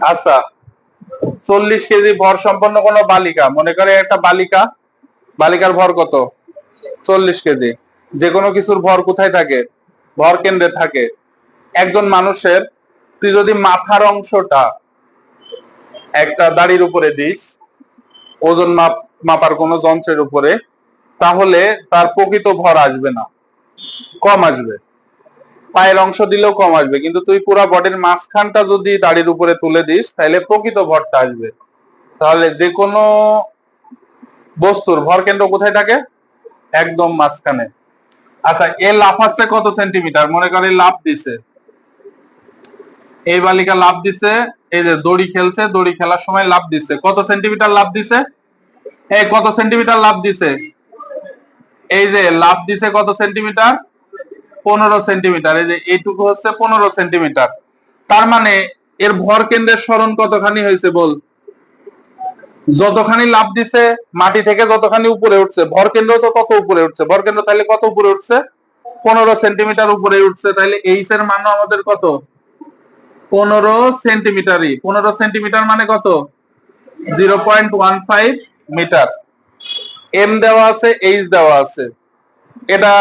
আচ্ছা চল্লিশ কেজি ভর সম্পন্ন কোনো বালিকা, মনে করে একটা বালিকা, বালিকার ভর কত? চল্লিশ কেজি। যে কোনো কিছুর ভর কোথায় থাকে? ভর কেন্দ্রে থাকে। একজন মানুষের তুই যদি মাথার অংশটা একটা দাড়ির উপরে দিস, ওজন মাপ, মাপার কোনো যন্ত্রের উপরে, তাহলে তার প্রকৃত ভর আসবে না। কম আসবে। পায়ের অংশ দিলেও কম আসবে। কিন্তু তুই পুরো বডির মাঝখানটা যদি দাড়ির উপরে তুলে দিস তাহলে প্রকৃত ভরটা আসবে। তাহলে যে কোনো বস্তুর, ভর কেন্দ্র কোথায় থাকে? একদম মাঝখানে। আচ্ছা এ লাফাচ্ছে কত সেন্টিমিটার? মনে করে লাভ দিছে। এই বালিকা লাভ দিছে, এই যে দড়ি খেলছে, দড়ি খেলার সময় লাভ দিছে। কত সেন্টিমিটার লাভ দিছে? এই কত সেন্টিমিটার লাভ দিছে? এই যে লাভ দিছে কত সেন্টিমিটার? পনেরো সেন্টিমিটার এই যে এইটুকু হচ্ছে পনেরো সেন্টিমিটার তার মানে এর ভর কেন্দ্রের স্মরণ কতখানি হয়েছে বল? যতখানি লাভ দিছে মাটি থেকে যতখানি উপরে উঠছে, ভর কেন্দ্র তো তত উপরে উঠছে। ভর কেন্দ্র তাহলে কত উপরে উঠছে? পনেরো সেন্টিমিটার উপরে উঠছে, তাহলে এইচ এর মানও আমাদের কত? পনেরো সেন্টিমিটারই পনেরো সেন্টিমিটার মানে কত? Zero point one five metre m দেওয়া আছে এইচ দেওয়া আছে। এটা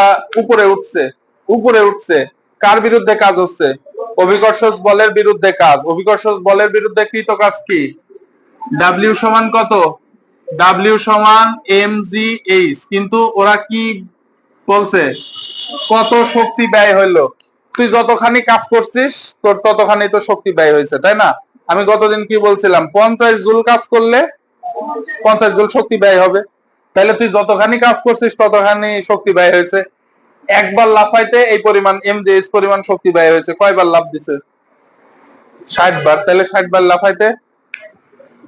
উপরে উঠছে। উপরে উঠছে। কার বিরুদ্ধে কাজ হচ্ছে? অভিকর্ষ বলের বিরুদ্ধে কাজ। অভিকর্ষ বলের বিরুদ্ধে কৃত কাজ কি? ডাব্লিউ সমান কত? ডাব্লিউ সমান এম জি এইচ কিন্তু ওরা কি বলছে? কত শক্তি ব্যয় হইল? তুই যতখানি কাজ করছিস, তোর ততখানি তো শক্তি ব্যয় হয়েছে তাই না? আমি গতদিন কি বলছিলাম? পঞ্চাশ জুল কাজ করলে পঞ্চাশ জুল শক্তি ব্যয় হবে। তাহলে তুই যতখানি কাজ করছিস, ততখানি শক্তি ব্যয় হয়েছে একবার লাফাইতে এই পরিমাণ এম এস পরিমাণ শক্তি ব্যয় হয়েছে। কয়বার লাভ দিছে? ষাট বার তাহলে ষাট বার লাফাইতে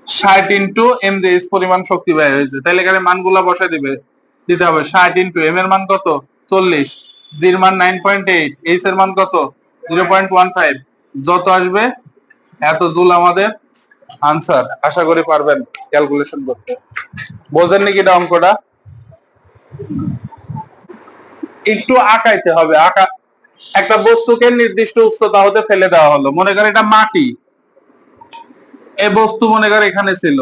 ষাট ইন্টু এম এস পরিমাণ শক্তি ব্যয় হয়েছে। তাহলে এখানে মানগুলা বসাই দিবে। দিতে হবে ষাট ইন্টু এম এর মান কত? চল্লিশ। জির মান নাইন পয়েন্ট এইট এইচ এর মান কত? জিরো পয়েন্ট ওয়ান ফাইভ যত আসবে, এত জুল আমাদের আনসার আশা করি পারবেন ক্যালকুলেশন করতে। বোঝেন নাকি এটা অঙ্কটা একটু আঁকাইতে হবে, আঁকা একটা বস্তুকে নির্দিষ্ট উচ্চতা হতে ফেলে দেওয়া হলো। মনে করে এটা মাটি। এই বস্তু মনে করে এখানে ছিল।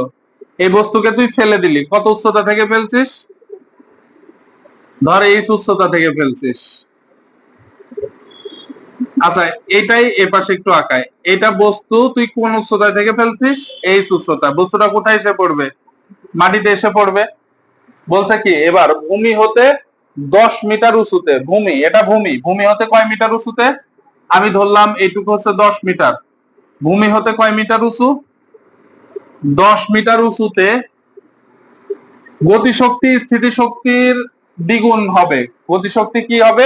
এই বস্তুকে তুই ফেলে দিলি। কত উচ্চতা থেকে ফেলছিস? ধর এই উচ্চতা থেকে ফেলছিস। আচ্ছা এটাই এ পাশে একটু আঁকায়। এটা বস্তু তুই কোন উচ্চতা থেকে ফেলছিস? এই উচ্চতা। বস্তুটা কোথায় এসে পড়বে? মাটিতে এসে পড়বে। বলছে কি, এবার ভূমি হতে দশ মিটার উঁচুতে, ভূমি, এটা ভূমি। ভূমি হতে কয় মিটার উঁচুতে? আমি ধরলাম এইটুকু হচ্ছে দশ মিটার। ভূমি হতে কয় মিটার উঁচু? দশ মিটার উঁচুতে গতিশক্তি স্থিতিশক্তির দ্বিগুণ হবে। গতিশক্তি কি হবে?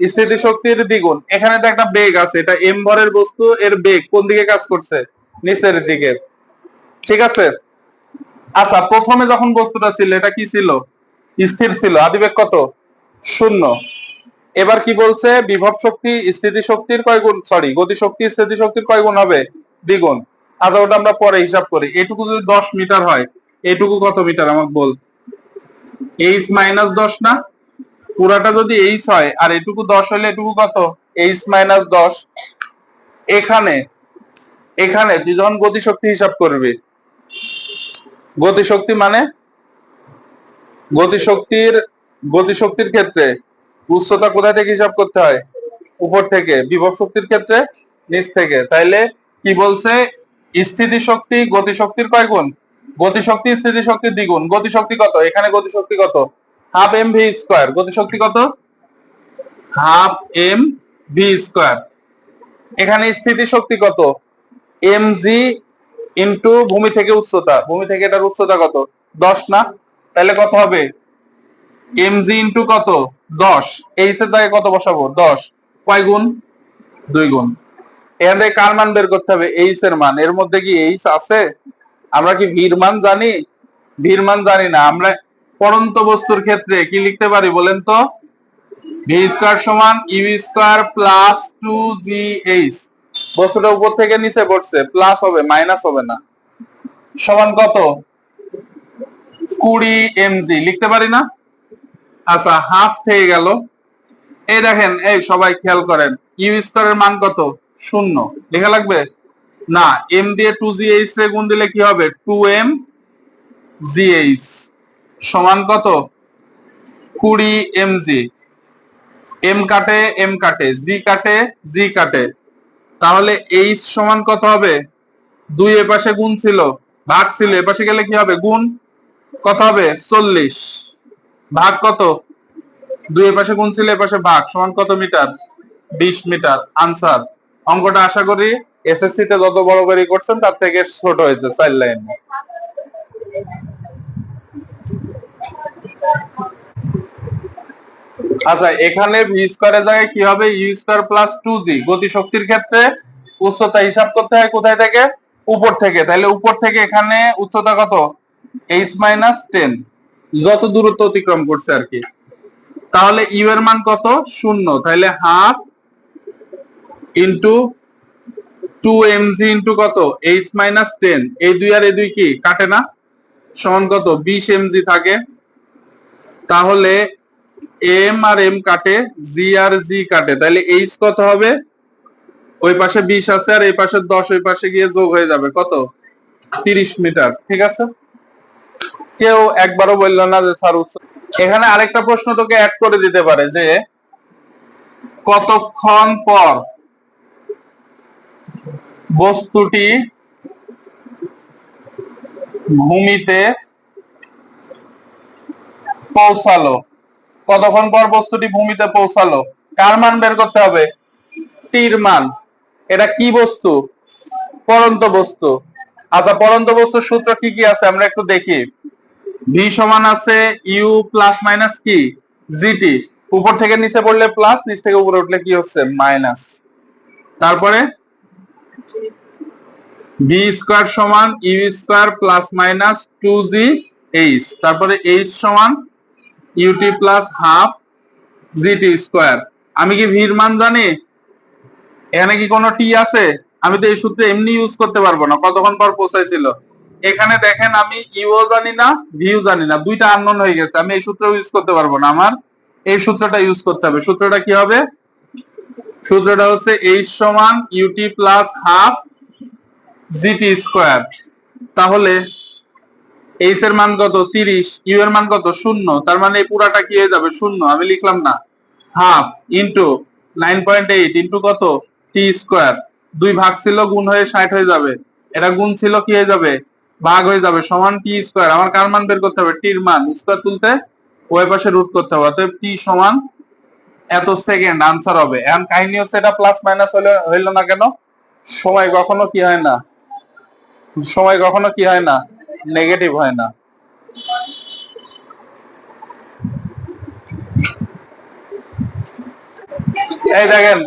স্থিতিশক্তির দ্বিগুণ। এখানে তো একটা বেগ আছে, এটা এম ভরের বস্তু, এর বেগ কোন দিকে কাজ করছে? নিচের দিকে। ঠিক আছে? আচ্ছা প্রথমে যখন বস্তুটা ছিল, এটা কি ছিল? স্থির ছিল। আদিবেগ কত? শূন্য। এবার কি বলছে? বিভব শক্তি স্থিতিশক্তির কয় গুণ? সরি গতিশক্তি স্থিতিশক্তির কয় গুণ হবে? দ্বিগুণ। আচ্ছা ওটা আমরা পরে হিসাব করি। এটুকু যদি দশ মিটার হয়, এটুকু কত মিটার? আমাকে বল। এইচ মাইনাস দশ না? পুরাটা যদি এইচ হয়, আর এটুকু দশ হলে এটুকু কত? এইচ মাইনাস দশ। এখানে এখানে তুই যখন গতিশক্তি হিসাব করবি। গতিশক্তি মানে? গতিশক্তির গতিশক্তির ক্ষেত্রে উচ্চতা কোথা থেকে হিসাব করতে হয়? উপর থেকে। বিভব শক্তির ক্ষেত্রে নিচ থেকে। তাইলে কি বলছে? স্থিতি শক্তি গতিশক্তির কয় গুণ? গতিশক্তি স্থিতিশক্তির দ্বিগুণ। গতিশক্তি কত? এখানে গতিশক্তি কত? হাফ এম ভি স্কোয়ার গতিশক্তি কত? হাফ এম ভি স্কোয়ার এখানে স্থিতি শক্তি কত? এম জি ইন্টু ভূমি থেকে উচ্চতা। ভূমি থেকে এটার উচ্চতা কত? দশ না? তাহলে কত হবে? এম জি ইন্টু কত? দশ। এইচ এর কত বসাবো? দশ। কয় গুণ? দুই গুণ। এখান থেকে কার মান বের করতে হবে? এইচ এর মান। এর মধ্যে কি এইচ আছে? আমরা কি ভির মান জানি? ভির মান জানি না। আমরা পরন্ত বস্তুর ক্ষেত্রে কি লিখতে পারি বলেন তো? ভি স্কোয়ার সমান u square plus two g h বস্তুটা উপর থেকে নিচে পড়ছে। প্লাস হবে মাইনাস হবে না। সমান কত? কুড়ি এমজি লিখতে পারি না? আচ্ছা হাফ থেকে গেল। এই দেখেন, এই সবাই খেয়াল করেন ইউ স্কোয়ারের মান কত? শূন্য। লেখা লাগবে? না এম দিয়ে টু জি এইচ রে গুণ দিলে কি হবে? টু এম জি এইচ সমান কত? কুড়ি এম জি এম কাটে এম কাটে জি কাটে জি কাটে। তাহলে এইচ সমান কত হবে? দুই এপাশে গুণ ছিল, ভাগ ছিল এপাশে গেলে কি হবে? গুণ কত হবে? চল্লিশ। ভাগ কত? দুই এ পাশে গুণ ছিল এ পাশে ভাগ। সমান কত মিটার? বিশ মিটার। আনসার, অঙ্কটা আশা করি এসএসসি তে যত বড় করে করছেন, তার থেকে ছোট হয়েছে, চার লাইন। আচ্ছা এখানে ভি স্কোয়ারের জায়গায় কি হবে? U square plus two g গতি শক্তির ক্ষেত্রে উচ্চতা হিসাব করতে হয় কোথায় থেকে? উপর থেকে। তাহলে উপর থেকে এখানে উচ্চতা কত? এইচ মাইনাস টেন যত দূরত্ব অতিক্রম করছে আর কি। তাহলে ইউ এর মান কত? শূন্য। তাহলে half into two m g into কত? এইচ মাইনাস টেন এই দুই আর এই দুই কি? কাটে না? সমান কত? বিশ এম জি থাকে। তাহলে এম আর এম কাটে জি আর জি কাটে। তাহলে এইচ কত হবে? ওই পাশে বিশ আছে আর এই পাশে দশ, ওই পাশে গিয়ে যোগ হয়ে যাবে। কত? তিরিশ মিটার। ঠিক আছে? কেউ একবারও বলল না যে স্যার এখানে আরেকটা প্রশ্ন তোকে অ্যাড করে দিতে পারে যে কতক্ষণ পর বস্তুটি ভূমিতে পৌঁছালো? কতক্ষণ পর বস্তুটি ভূমিতে পৌঁছালো? কার মান বের করতে হবে? টির মান। এটা কি বস্তু? পরন্ত বস্তু। আচ্ছা পরন্ত বস্তুর সূত্র কি কি আছে? আমরা একটু দেখি। ভি সমান আছে ইউ প্লাস মাইনাস কি? জিটি উপর থেকে নিচে পড়লে প্লাস নিচ থেকে উপরে উঠলে কি হচ্ছে? মাইনাস তারপরে? বি স্কোয়ার সমান u square plus minus two g h তারপরে এইচ সমান u t plus half g t square আমি কি ভির মান জানি? এখানে কি কোনো টি আছে? আমি তো এই সূত্রে এমনি ইউজ করতে পারব না। কতক্ষণ পর পৌঁছাইছিল? এখানে দেখেন আমি ইউ জানি না ভিউ জানি না, দুইটা আননোন হয়ে গেছে। আমি এই সূত্র ইউজ করতে পারব না আমার। এই সূত্রটা ইউজ করতে হবে। সূত্রটা কি হবে? সূত্রটা হচ্ছে এইচ সমান u t plus half g t square তাহলে এইচ এর মান কত? তিরিশ। ইউ এর মান কত? শূন্য। তার মানে পুরাটা কি হয়ে যাবে? শূন্য। আমি লিখলাম না। Half into nine point eight into কত? টি স্কোয়ার দুই ভাগ ছিল, গুণ হয়ে ষাট হয়ে যাবে। এটা গুণ ছিল কি হয়ে যাবে? ভাগ হয়ে যাবে, সমান টি স্কোয়ার আমার কার মান বের করতে হবে? টির মান। স্কোয়ার তুলতে ওই পাশে রুট করতে হবে। অতএব টি সমান এত সেকেন্ড আনসার হবে। এখন কাহিনী হচ্ছে এটা প্লাস মাইনাস হলে, হইল না কেন? সময় কখনো কি হয় না? সময় কখনো কি হয় না? নেগেটিভ হয় না। এই দেখেন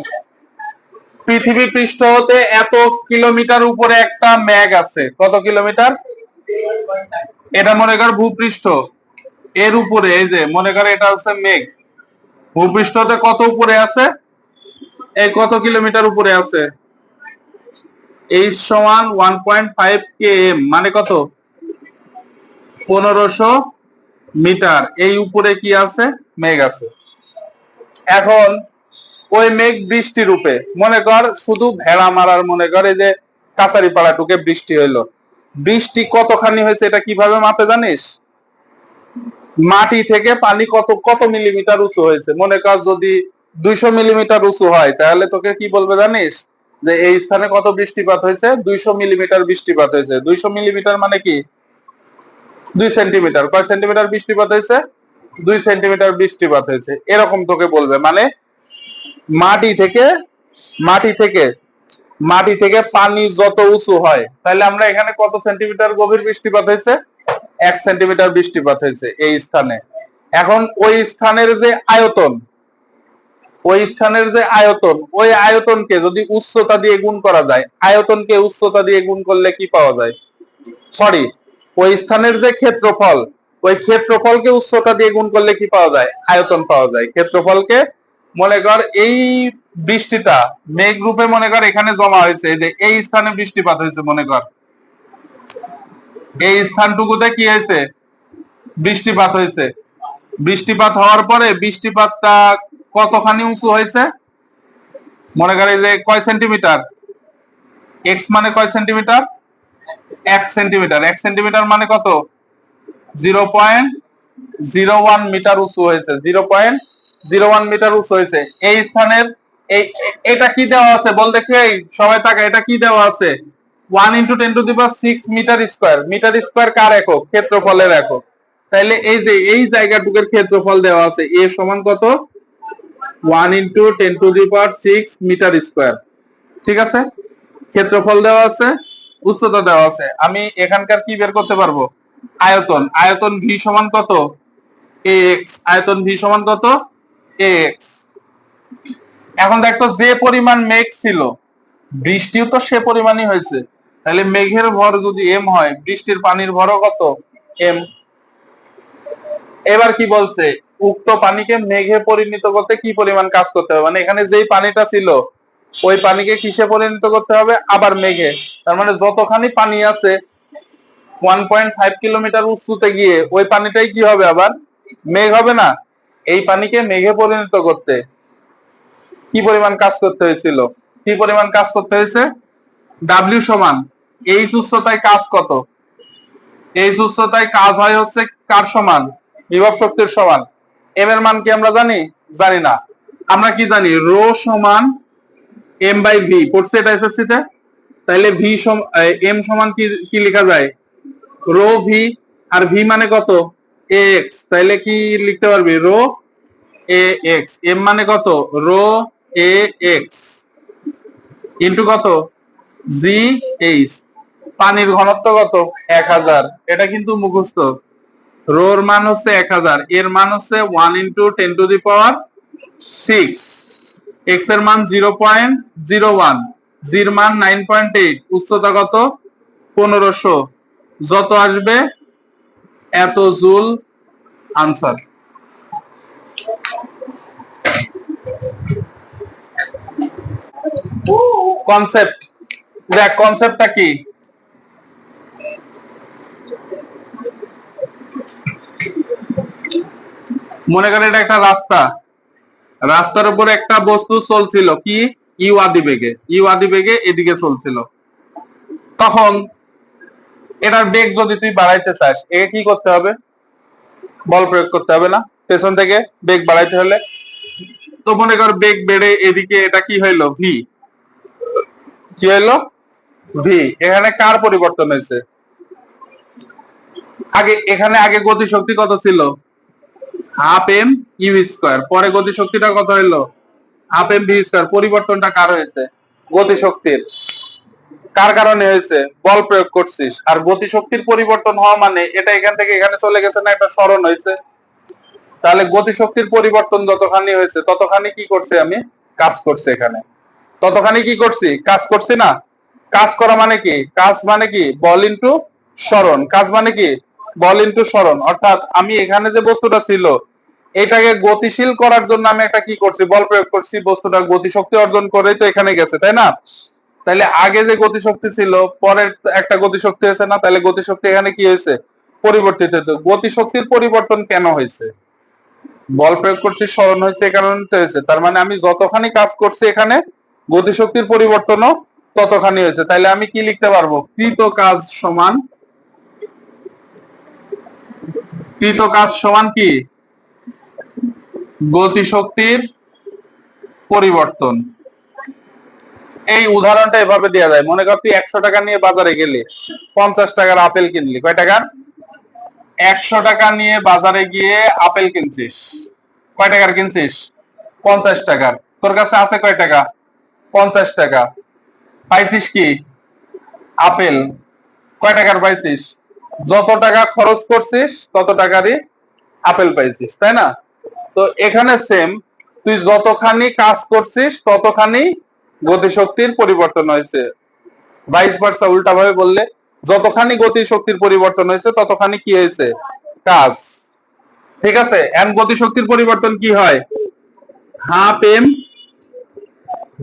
পৃথিবী পৃষ্ঠ হতে এত কিলোমিটার উপরে একটা ম্যাগ আছে। কত কিলোমিটার? এটা মনে কর ভূপৃষ্ঠ। এর উপরে, এই যে, মনে কর এটা হচ্ছে মেঘ। ভূপৃষ্ঠ হতে কত উপরে আছে? এই কত কিলোমিটার উপরে আছে? এইচ সমান one point five k m মানে কত? পনেরোশো মিটার। এই উপরে কি আছে? মেঘ আছে। এখন ওই মেঘ বৃষ্টি রূপে। মনে কর, শুধু ভেড়া মারার মনে কর যে কাছারি পাড়া টুকে বৃষ্টি হইল। বৃষ্টি কতখানি হয়েছে এটা কীভাবে মাপে জানিস? মাটি থেকে পানি কত কত মিলিমিটার উঁচু হয়েছে? মনে কর যদি দুইশো মিলিমিটার উঁচু হয়, তাহলে তোকে কি বলবে জানিস? যে এই স্থানে কত বৃষ্টিপাত হয়েছে? দুইশো মিলিমিটার বৃষ্টিপাত হয়েছে। দুইশো মিলিমিটার মানে কি? দুই সেন্টিমিটার। কয় সেন্টিমিটার বৃষ্টিপাত হয়েছে? দুই সেন্টিমিটার বৃষ্টিপাত হয়েছে। এরকম তোকে বলবে। মানে মাটি থেকে মাটি থেকে মাটি থেকে পানি যত উঁচু হয়, তাহলে আমরা এখানে কত সেন্টিমিটার গভীর বৃষ্টিপাত হয়েছে? এক সেন্টিমিটার বৃষ্টিপাত হয়েছে এই স্থানে। এখন ওই স্থানের যে আয়তন, ওই স্থানের যে আয়তন, ওই আয়তনকে যদি উচ্চতা দিয়ে গুণ করা যায়, আয়তনকে উচ্চতা দিয়ে গুণ করলে কি পাওয়া যায়? সরি ওই স্থানের যে ক্ষেত্রফল, ওই ক্ষেত্রফলকে উচ্চতা দিয়ে গুণ করলে কি পাওয়া যায়? আয়তন পাওয়া যায়। ক্ষেত্রফলকে মনে কর এই বৃষ্টিটা মেঘ রূপে মনে কর এখানে জমা হয়েছে যে এই স্থানে বৃষ্টিপাত হয়েছে মনে কর। এই স্থানটুকুতে কি হয়েছে? বৃষ্টিপাত হয়েছে। বৃষ্টিপাত হওয়ার পরে বৃষ্টিপাতটা কতখানি উঁচু হয়েছে? মনে করি যে কয় সেন্টিমিটার? এক্স মানে কয় সেন্টিমিটার? এক সেন্টিমিটার। এক সেন্টিমিটার মানে কত? Zero point zero one metre উঁচু হয়েছে। Zero point zero one metre উঁচু হয়েছে। এই স্থানের এই এটা কি দেওয়া আছে? বল দেখে সবাই টাকা এটা কি দেওয়া আছে? One into ten to the power six metre square metre square কার একক? ক্ষেত্রফলের একক। তাইলে এই যে, এই জায়গাটুকুর ক্ষেত্রফল দেওয়া আছে, এ সমান কত? One into ten to the power six metre square ঠিক আছে? ক্ষেত্রফল দেওয়া আছে, উচ্চতা দেওয়া আছে। আমি এখানকার কি বের করতে পারব? আয়তন। আয়তন ভি সমান কত? এক্স আয়তন ভি সমান কত? এখন দেখতো যে পরিমাণ মেঘ ছিল, বৃষ্টিও তো সে পরিমাণই হয়েছে। তাহলে মেঘের ভর যদি এম হয়, বৃষ্টির পানির ভরও কত? এম এবার কি বলছে? উক্ত পানিকে মেঘে পরিণত করতে কি পরিমাণ কাজ করতে হবে? মানে এখানে যেই পানিটা ছিল, ওই পানিকে কিসে পরিণত করতে হবে? আবার মেঘে। তার মানে যতখানি পানি আছে ওয়ান পয়েন্ট ফাইভ কিলোমিটার উঁচুতে গিয়ে, ওই পানিটাই কি হবে আবার? মেঘ হবে না? এই পানিকে মেঘে পরিণত করতে কি পরিমাণ কাজ করতে হয়েছিল? কি পরিমাণ কাজ করতে হয়েছে? ডাব্লিউ সমান এই উচ্চতায় কাজ কত? এই উচ্চতায় কাজ হয় হচ্ছে কার সমান? বিভব শক্তির সমান। এম এর মান কি আমরা জানি? জানি না। আমরা কি জানি? রো সমান এম বাই ভি পড়ছে এটা এসএসসি তে? তাইলে ভি এম সমান কি কি লেখা যায়? রো ভি আর ভি মানে কত? এক্স তাইলে কি লিখতে পারবি? রো এ এক্স এম মানে কত? রো এ এক্স ইন্টু কত? জি এইচ পানির ঘনত্ব কত? এক হাজার। এটা কিন্তু মুখস্থ। রোর মান হচ্ছে এক হাজার। এর মান হচ্ছে one into ten to the power six এক্সের মান জিরো পয়েন্ট জিরো ওয়ান জির মান নাইন পয়েন্ট এইট উচ্চতা কত? পনেরোশো। যত আসবে এত জুল আনসার। কনসেপ্ট দেখ কনসেপ্টটা কি? মনে করেন এটা একটা রাস্তা। রাস্তার উপরে একটা বস্তু চলছিল, কি? ইউ আদি বেগে ইউ আদি বেগে এদিকে চলছিল। তখন এটার বেগ যদি তুই বাড়াইতে চাস, একে কি করতে হবে? বল প্রয়োগ করতে হবে না? পেছন থেকে বেগ বাড়াইতে হলে তো মনে কর বেগ বেড়ে এদিকে এটা কি হইল? ভি কি হইল? ভি এখানে কার পরিবর্তন হয়েছে? আগে, এখানে আগে গতি শক্তি কত ছিল? হাফ এম ইউ স্কোয়ার পরে গতি শক্তিটা কত হইল? হাফ এম ভি স্কোয়ার পরিবর্তনটা কার হয়েছে? গতি শক্তির কার কারণে হয়েছে? বল প্রয়োগ করছিস। আর গতি শক্তির পরিবর্তন হওয়া মানে এটা এখান থেকে এখানে চলে গেছে না এটা স্মরণ হয়েছে? তাহলে গতি শক্তির পরিবর্তন যতখানি হয়েছে, ততখানি কি করছি আমি? কাজ করছি এখানে। ততখানি কি করছি? কাজ করছি না? কাজ করা মানে কি? কাজ মানে কি? বল ইন্টু স্মরণ। কাজ মানে কি? বল ইন্টু স্মরণ। অর্থাৎ আমি এখানে যে বস্তুটা ছিল, এটাকে গতিশীল করার জন্য আমি একটা কি করছি? বল প্রয়োগ করছি। বস্তুটা গতিশক্তি অর্জন করেই তো এখানে গেছে, তাই না? তাহলে আগে যে গতিশক্তি ছিল, পরের একটা গতিশক্তি হয়েছে না তাহলে গতিশক্তি এখানে কি হয়েছে? পরিবর্তিত হতো গতিশক্তির পরিবর্তন কেন হয়েছে? বল প্রয়োগ করছি, স্মরণ হয়েছে কারণে তো হয়েছে। তার মানে আমি যতখানি কাজ করছি এখানে, গতিশক্তির পরিবর্তনও ততখানি হয়েছে। তাহলে আমি কি লিখতে পারব? কৃত কাজ সমান, কৃত কাজ সমান কি? গতিশক্তির পরিবর্তন। এই উদাহরণটা এভাবে দেওয়া যায়। মনে কর, তুই একশো টাকা নিয়ে বাজারে গেলি, পঞ্চাশ টাকার আপেল কিনলি। কয় টাকার? একশো টাকা নিয়ে বাজারে গিয়ে আপেল কিনছিস। কয় টাকার কিনছিস? পঞ্চাশ টাকার। তোর কাছে আছে কয় টাকা? পঞ্চাশ টাকা। পাইছিস কি? আপেল। কয় টাকার পাইছিস? যত টাকা খরচ করছিস, তত টাকারই আপেল পাইছিস, তাই না? তো এখানে সেম তুই যতখানি কাজ করছিস, ততখানি গতিশক্তির পরিবর্তন হয়েছে। ভাইস ভার্সা উল্টা ভাবে বললে, যতখানি গতিশক্তির পরিবর্তন হয়েছে, ততখানি কি হয়েছে? কাজ। ঠিক আছে? এন গতিশক্তির পরিবর্তন কি হয়? Half m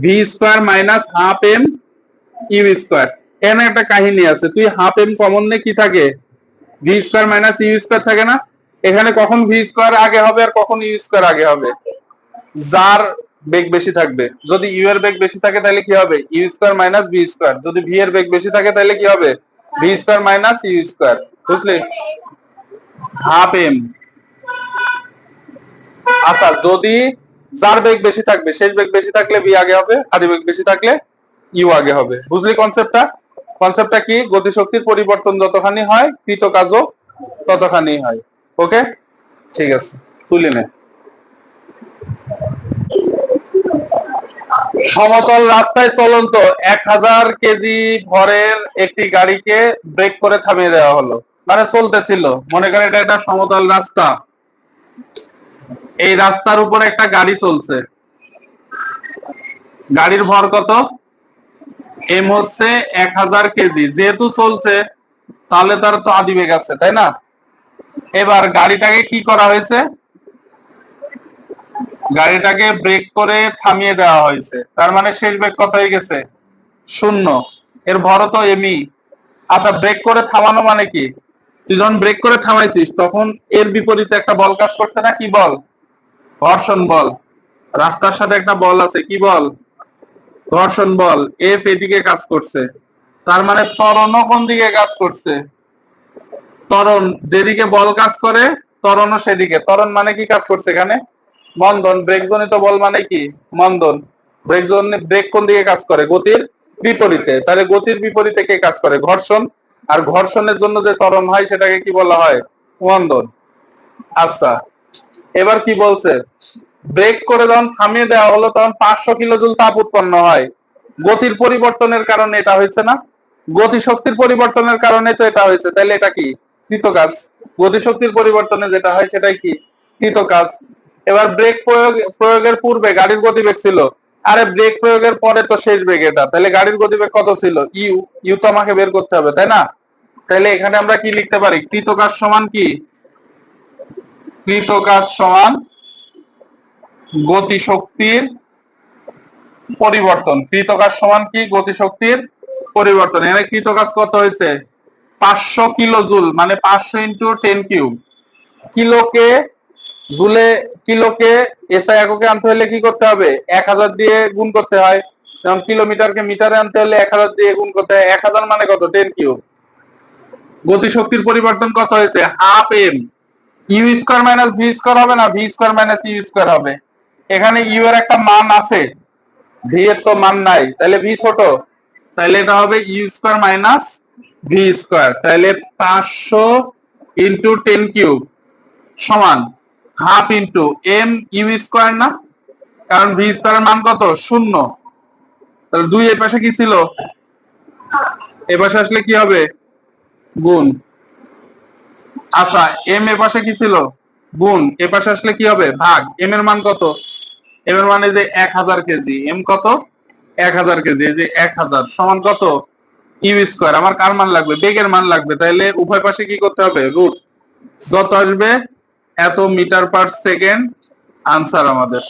v square minus half m u square এখানে একটা কাহিনী আছে, তুই হাফ এম কমন নে কি থাকে? V square minus u square থাকে না? এখানে কখন ভি স্কোয়ার আগে হবে আর কখন ইউ স্কোয়ার আগে হবে? যার বেগ বেশি থাকবে। যদি ইউ এর বেগ বেশি থাকে তাহলে কি হবে? U square minus v square যদি ভি এর বেগ বেশি থাকে তাহলে কি হবে? V square minus u square বুঝলি? হাফ এম আচ্ছা যদি যার বেগ বেশি থাকবে, শেষ বেগ বেশি থাকলে ভি আগে হবে আদি বেগ বেশি থাকলে ইউ আগে হবে। বুঝলি কনসেপ্টটা কনসেপ্টটা কি? গতিশক্তির পরিবর্তন যতখানি হয় কৃত কাজও ততখানি হয়। ওকে ঠিক আছে। তুলে নে। সমতল রাস্তায় চলন্ত এক হাজার কেজি ভরের একটি গাড়িকে ব্রেক করে থামিয়ে দেওয়া হলো। মানে চলতেছিল। মনে করে এটা একটা সমতল রাস্তা। এই রাস্তার উপর একটা গাড়ি চলছে। গাড়ির ভর কত? এম হচ্ছে এক হাজার কেজি। যেহেতু চলছে, তাহলে তার তো আদিবেগ আছে তাই না? এবার গাড়িটাকে কি করা হয়েছে? গাড়িটাকে ব্রেক করে থামিয়ে দেওয়া হয়েছে। তার মানে শেষ ব্রেক কত হয়ে গেছে। শূন্য। এর ভরও তো এমই আচ্ছা ব্রেক করে থামানো মানে কি? তুই যখন ব্রেক করে থামাইছিস, তখন এর বিপরীতে একটা বল কাজ করছে না? কি বল? ঘর্ষণ বল। রাস্তার সাথে একটা বল আছে, কি বল? ঘর্ষণ বল। এফ এদিকে কাজ করছে। তার মানে ত্বরণও কোন দিকে কাজ করছে? তরণ যেদিকে বল কাজ করে, ত্বরণও সেদিকে। তরণ মানে কি কাজ করছে এখানে? মন্দন ব্রেক জনিত বল মানে কি? মন্দন ব্রেক জন ব্রেক কোন দিকে কাজ করে? গতির বিপরীতে। তাহলে গতির বিপরীতে কে কাজ করে? ঘর্ষণ। আর ঘর্ষণের জন্য যে ত্বরণ হয় সেটাকে কি বলা হয়? মন্দন আচ্ছা এবার কি বলছে? ব্রেক করে যখন থামিয়ে দেওয়া হলো, তখন পাঁচশো কিলো জুল তাপ উৎপন্ন হয়। গতির পরিবর্তনের কারণে এটা হয়েছে না? গতি শক্তির পরিবর্তনের কারণে তো এটা হয়েছে। তাহলে এটা কি? কৃত কাজ গতি শক্তির পরিবর্তনে যেটা হয় সেটাই কি? কৃত কাজ এবার ব্রেক প্রয়োগ, প্রয়োগের পূর্বে গাড়ির গতিবেগ ছিল। আরে ব্রেক প্রয়োগের পরে তো শেষ বেগ এটা। তাহলে গাড়ির গতিবেগ কত ছিল? ইউ ইউ তো আমাকে বের করতে হবে, তাই না? তাহলে এখানে আমরা কি লিখতে পারি? কৃত কাজ সমান কি? কৃত কাজ সমান গতিশক্তির পরিবর্তন। কৃতকাজ সমান কি? গতিশক্তির পরিবর্তন। এখানে কৃতকাজ কত হয়েছে? পাঁচশো কিলো জুল মানে পাঁচশো ইন্টু টেন কিউব কিলোকে জুলে কিলোকে এসআই এককে আনতে হলে কি করতে হবে? এক হাজার দিয়ে গুণ করতে হয়। যেমন কিলোমিটারকে মিটারে আনতে হলে এক হাজার দিয়ে গুণ করতে হয়। এক হাজার মানে কত? Ten cube. গতিশক্তির পরিবর্তন কত হয়েছে? Half m u square minus v square হবে না? V square minus u square হবে। এখানে ইউ এর একটা মান আছে। ভি এর তো মান নাই। তাহলে ভি ছোট। তাহলে এটা হবে u square minus v square তাহলে পাঁচশো ইন্টু টেন কিউব। সমান। Half into m u square না? কারণ ভি স্কোয়ারের মান কত? শূন্য। তাহলে দুই এ পাশে কি ছিল? এ পাশে আসলে কি হবে? গুণ। আচ্ছা এম এ পাশে কি ছিল? গুণ। এ পাশে আসলে কি হবে? ভাগ। এম এর মান কত? এম এর মানে যে এক হাজার কেজি। এম কত? এক হাজার কেজি। এই যে এক হাজার সমান কত? U square. আমার কার মান লাগবে? বেগের মান লাগবে। তাহলে উভয় পাশে কি করতে হবে? রুট। যত আসবে এত মিটার পার সেকেন্ড আনসার আমাদের।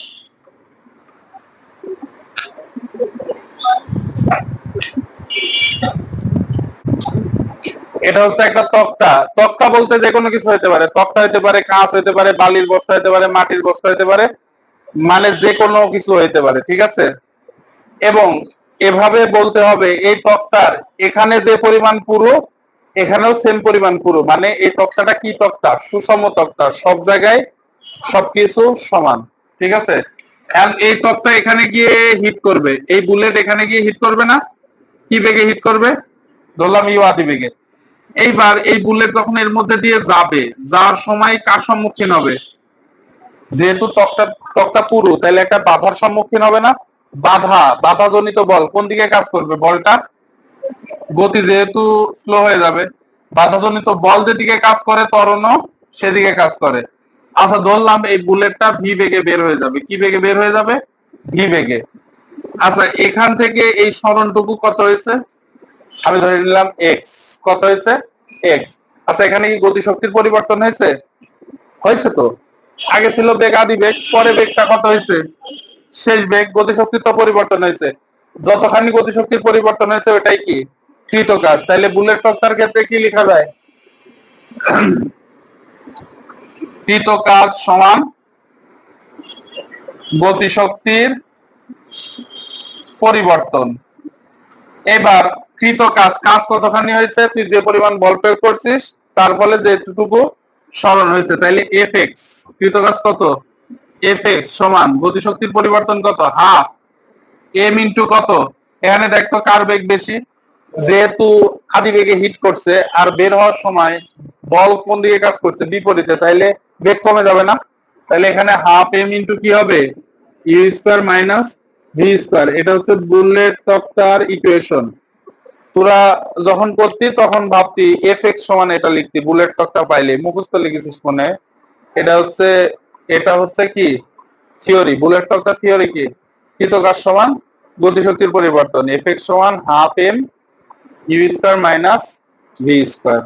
এটা হচ্ছে একটা তক্তা। তক্তা বলতে যে কোনো কিছু হতে পারে। তক্তা হতে পারে, কাঁচ হতে পারে, বালির বস্তা হতে পারে, মাটির বস্তা হতে পারে মানে যে কোনো কিছু হতে পারে, ঠিক আছে? এবং এভাবে বলতে হবে, এই তক্তার এখানে যে পরিমাণ পুরো এখানেও সেম পরিমাণ পুরো। মানে এই তক্তাটা কি তক্তা? সুষম তক্তা। সব জায়গায় সবকিছু সমান। ঠিক আছে? এই তক্তা এখানে গিয়ে হিট করবে। এই বুলেট এখানে গিয়ে হিট করবে না? কি বেগে হিট করবে? ধরলাম ইউ আদি বেগে। এইবার এই বুলেট যখন এর মধ্যে দিয়ে যাবে যার সময় কার সম্মুখীন হবে? যেহেতু তক্তা তক্তা পুরো, তাহলে একটা বাধার সম্মুখীন হবে না? বাধা, বাধাজনিত বল। কোন দিকে কাজ করবে? বলটা গতি যেহেতু স্লো হয়ে যাবে, বাধাজনিত বল যেদিকে কাজ করে, ত্বরণও সেদিকে কাজ করে। আচ্ছা ধরলাম এই বুলেটটা ভি বেগে বের হয়ে যাবে। কি বেগে বের হয়ে যাবে? ভি বেগে। আচ্ছা এখান থেকে এই সরণটুকু কত হয়েছে? আমি ধরে নিলাম এক্স কত হয়েছে? এক্স আচ্ছা এখানে কি গতি শক্তির পরিবর্তন হয়েছে? হয়েছে তো। আগে ছিল বেগ, আদি বেগ, পরে বেগটা কত হয়েছে? শেষ বেগ গতি শক্তির তো পরিবর্তন হয়েছে। যতখানি গতি শক্তির পরিবর্তন হয়েছে, ওটাই কি? কৃত কাজ তাইলে বুলেট তক্তার ক্ষেত্রে কি লেখা যায়? কৃত কাজ সমান গতিশক্তির পরিবর্তন। এবার কৃত কাজ কাজ কতখানি হয়েছে? তুই যে পরিমাণ বল প্রয়োগ করছিস, তার ফলে যেটুকু সরণ হয়েছে, তাইলে এফ এক্স কৃত? কাজ কত এফ এক্স সমান গতিশক্তির পরিবর্তন কত? হাফ। এম ইন্টু কত? এখানে দেখতো কার বেগ বেশি? যেহেতু আদি বেগে হিট করছে আর বের হওয়ার সময় বল কোন দিকে কাজ করছে বিপরীতে, তাইলে বেগ কমে যাবে না। তাহলে এখানে হাফ এম ইন্টু কি হবে? U square minus v square এটা হচ্ছে বুলেট তক্তার ইকুয়েশন তোরা যখন করতি, তখন ভাবতি এফ এক্স সমান এটা লিখতি, বুলেট তক্তা পাইলে। মুখস্থ লিখেছিস মনে? এটা হচ্ছে এটা হচ্ছে কি? থিওরি বুলেট তক্তা থিওরি কি? কৃতকাজ সমান গতিশক্তির পরিবর্তন। এফ এক্স সমান half m u square minus v square